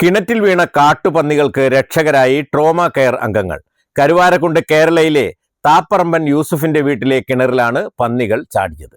കിണറ്റിൽ വീണ കാട്ടുപന്നികൾക്ക് രക്ഷകരായി trauma care അംഗങ്ങൾ. കരുവാരക്കുണ്ട് കേരളയിലെ താപ്പറമ്പൻ യൂസുഫിന്റെ വീട്ടിലെ കിണറിലാണ് പന്നികൾ ചാടിയത്.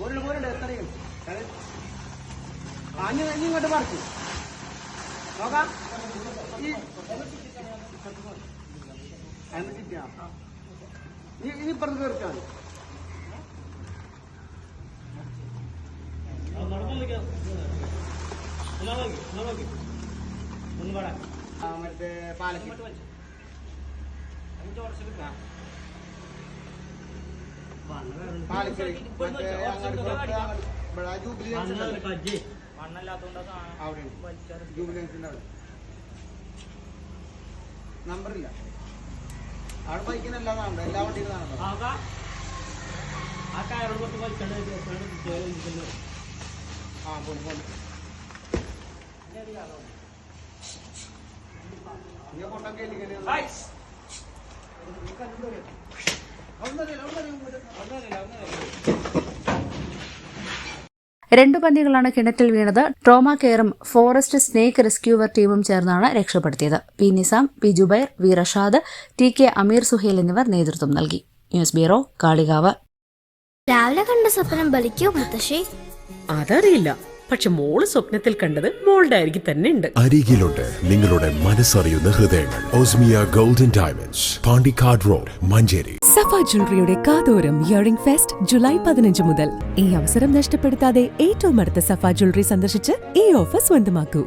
ഒരു പോരുണ്ട് എത്രയും. അഞ്ഞു അഞ്ഞു ഇങ്ങോട്ട് പറിച്ചു. നോക്കാം. നീ ഇനി മറ്റേ പാലക്ക് പാലക്കരി മറ്റേ അങ്ങാടി അങ്ങാടി ഇവിടെ ജൂബിലി അവിടെ ജൂബിലൻസിന്റെ അവിടെ. നമ്പറില്ല. അവിടെ ബൈക്കിനല്ലാതാണ് എല്ലാ വണ്ടിയിലും കാണുന്നത്. ആ പോയി പോയി. നീ പൊട്ടം കേൾക്കണേ രണ്ടു പന്നികളാണ് കിണറ്റിൽ വീണത്. ട്രോമ കെയറും ഫോറസ്റ്റ് സ്നേക്ക് റെസ്ക്യൂവർ ടീമും ചേർന്നാണ് രക്ഷപ്പെടുത്തിയത്. P Nizam P Jubair V Rashad T K Ameer Suhail എന്നിവർ നേതൃത്വം നൽകി. News bureau Kalikavu. രാവിലെ കണ്ട സ്വപ്നം ബലിക്കോ മുത്തശ്ശി? അതറിയില്ല. പക്ഷെ മോൾ സ്വപ്നത്തിൽ കണ്ടത് മോളുടെ അരികിൽ തന്നെ ഉണ്ട്. അരികിലുണ്ട് നിങ്ങളുടെ മനസ്സറിയുന്ന ഹൃദയങ്ങൾ. Osmiya golden diamonds Pandikkad road Manjeri. Safa ജ്വല്ലറിയുടെ കാതോരം ഇയറിംഗ് ഫെസ്റ്റ് ജൂലൈ പതിനഞ്ച് മുതൽ. ഈ അവസരം നഷ്ടപ്പെടുത്താതെ ഏറ്റവും അടുത്ത സഫ ജ്വല്ലറി സന്ദർശിച്ച് ഈ ഓഫർ സ്വന്തമാക്കൂ.